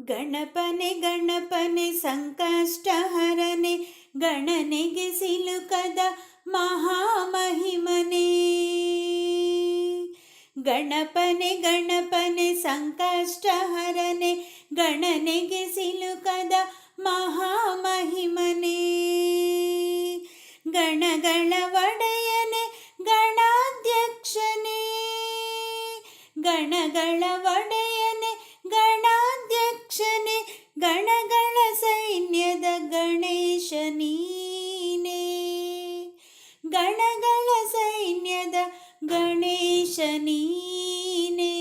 ಗಣಪನೆ ಗಣಪನೆ ಸಂಕಷ್ಟಹರನೆ ಗಣನೆಗೆ ಸಿಲುಕದ ಮಹಾಮಹಿಮನೆ. ಗಣಪನೆ ಗಣಪನೆ ಸಂಕಷ್ಟಹರನೆ ಗಣನೆಗೆ ಸಿಲುಕದ ಮಹಾಮಹಿಮನೆ. ಗಣಗಳ ಒಡೆಯನೆ, ಗಣಾಧ್ಯಕ್ಷನೇ. ಗಣಗಳ ಒಡೆಯ ಗಣಗಳ ಸೈನ್ಯದ ಗಣೇಶ ನೀನೇ. ಗಣಗಳ ಸೈನ್ಯದ ಗಣೇಶ ನೀನೇ.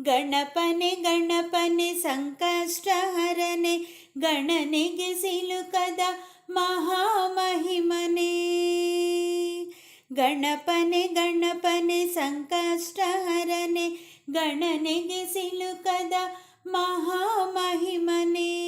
ಗಣಪನೆ ಗಣಪನೆ ಸಂಕಷ್ಟಹರನೆ ಗಣನೆಗೆ ಸಿಲುಕದ ಮಹಾಮಹಿಮನೆ. ಗಣಪನೆ ಗಣಪನೆ ಸಂಕಷ್ಟಹರನೆ ಗಣನೆಗೆ ಸಿಲುಕದ ಮಹಾಮಹಿಮನೆ.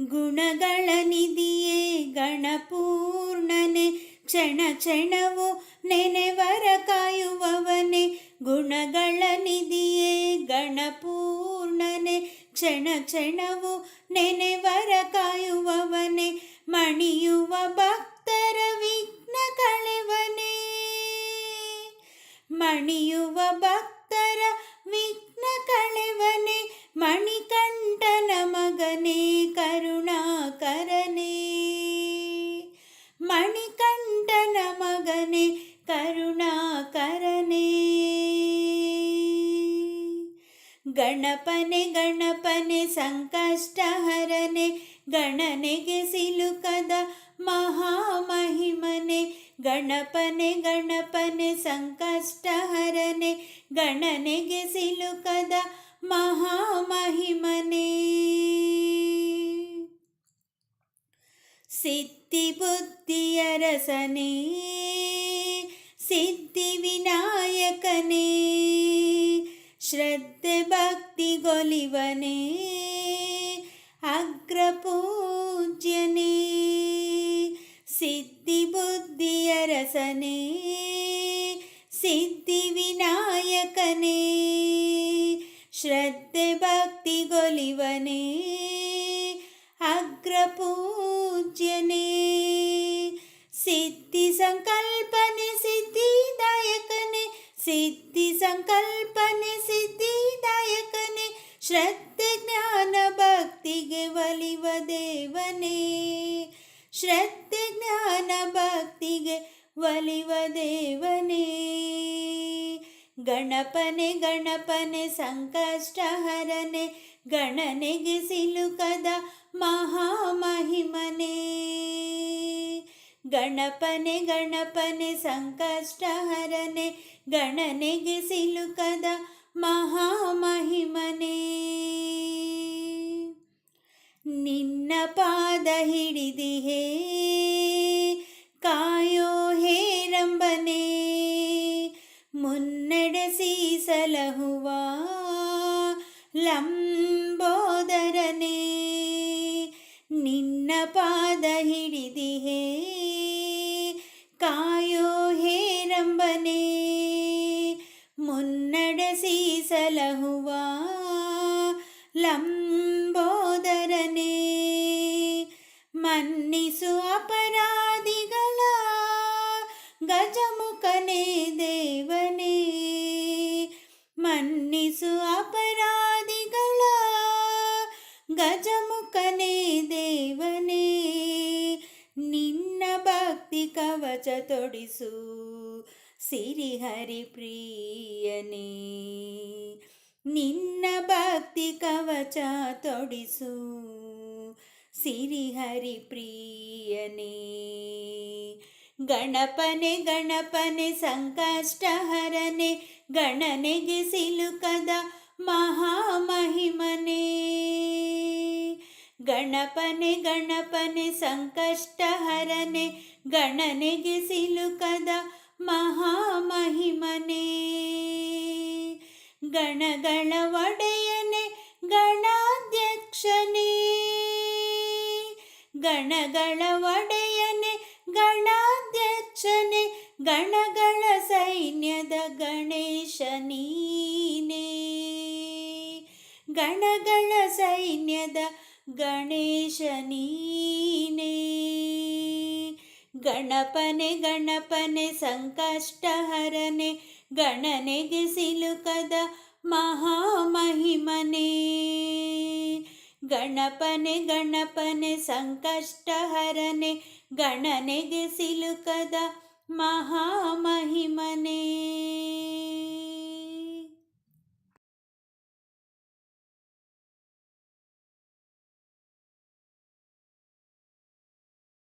ಗುಣಗಳ ನಿಧಿಯೇ ಗಣಪೂರ್ಣನೆ ಕ್ಷಣ ಕ್ಷಣವು ನೆನೆವರ ಕಾಯುವವನೇ. ಗುಣಗಳ ನಿಧಿಯೇ ಗಣಪೂರ್ಣನೆ ಕ್ಷಣ ಕ್ಷಣವು ನೆನೆವರ ಕಾಯುವವನೆ. ಮಣಿಯುವ ಭಕ್ತರ ವಿಘ್ನ ಕಳೆವನೆ. ಮಣಿಯುವ ಗಣಪನೆ ಗಣಪನೆ ಸಂಕಷ್ಟ ಹರನೆ ಗಣನೆಗೆ ಸಿಲುಕದ ಮಹಾಮಹಿಮನೆ, ಗಣಪನೆ ಗಣಪನೆ ಸಂಕಷ್ಟ ಹರನೆ ಗಣನೆಗೆ ಸಿಲುಕದ ಮಹಾಮಹಿಮನೆ. ಸಿದ್ಧಿ ಬುದ್ಧಿಯ ರಸನೇ, ಸಿದ್ಧಿ ವಿನಾಯಕನೇ ಶ್ರದ್ಧೆ ಭಕ್ತಿಗೊಲಿವನೇ ಅಗ್ರಪೂಜ್ಯನೇ ಸಿದ್ಧಿ ಬುದ್ಧಿಯ ಶ್ರದ್ಧೆ ಜ್ಞಾನ ಭಕ್ತಿಗೆ ಒಲಿವ ದೇವನೇ. ಗಣಪನೆ ಗಣಪನೆ ಸಂಕಷ್ಟ ಹರನೆ ಗಣನೆಗೆ ಸಿಲುಕದ ಮಹಾಮಹಿಮನೆ. ಗಣಪನೆ ಗಣಪನೆ ಸಂಕಷ್ಟ ಹರನೆ ಗಣನೆಗೆ ಸಿಲುಕದ ಮಹಾಮಹಿಮನೆ. ನಿನ್ನ ಪಾದ ಹಿಡಿದಿಹೇ ಕಾಯೋ ಹೇರಂಬನೆ ಮುನ್ನಡೆಸಿ ಸಲಹುವ ಲಂಬೋದರನೇ ನಿನ್ನ ಪಾದ ಹಿಡಿದಿಹೇ ಮನ್ನಿಸು ಅಪರಾಧಿಗಳ ಗಜಮುಖನೇ ದೇವನೇ. ಮನ್ನಿಸು ಅಪರಾಧಿಗಳ ಗಜಮುಖನೇ ದೇವನೇ. ನಿನ್ನ ಭಕ್ತಿ ಕವಚ ತೊಡಿಸು ಸಿರಿಹರಿ ಪ್ರಿಯನೇ. ನಿನ್ನ ಭಕ್ತಿ ಕವಚ ತೊಡಿಸು ಸಿರಿಹರಿ ಪ್ರಿಯನೇ, ಗಣಪನೆ ಗಣಪನೆ, ಸಂಕಷ್ಟಹರನೆ, ಗಣನೆಗೆ ಸಿಲುಕದ ಮಹಾಮಹಿಮನೆ. ಗಣಪನೆ ಗಣಪನೆ, ಸಂಕಷ್ಟಹರನೆ, ಗಣನೆಗೆ ಸಿಲುಕದ ಮಹಾಮಹಿಮನೆ. ಗಣಗಳ ಒಡೆಯನೆ, ಗಣಾಧ್ಯಕ್ಷನೇ ಗಣಗಳ ಒಡೆಯನೆ, ಗಣಾಧ್ಯಕ್ಷನೆ, ಗಣಗಳ ಸೈನ್ಯದ ಗಣೇಶ ನೀನೇ. ಗಣಗಳ ಸೈನ್ಯದ ಗಣೇಶ ನೀನೇ. ಗಣಪನೆ ಗಣಪನೆ, ಸಂಕಷ್ಟಹರನೆ, ಗಣನೆಗೆ ಸಿಲುಕದ ಮಹಾಮಹಿಮನೇ ಗಣಪನೆ ಗಣಪನೆ ಸಂಕಷ್ಟಹರನೆ ಗಣನೆಗೆ ಸಿಲುಕದ ಮಹಾಮಹಿಮನೇ.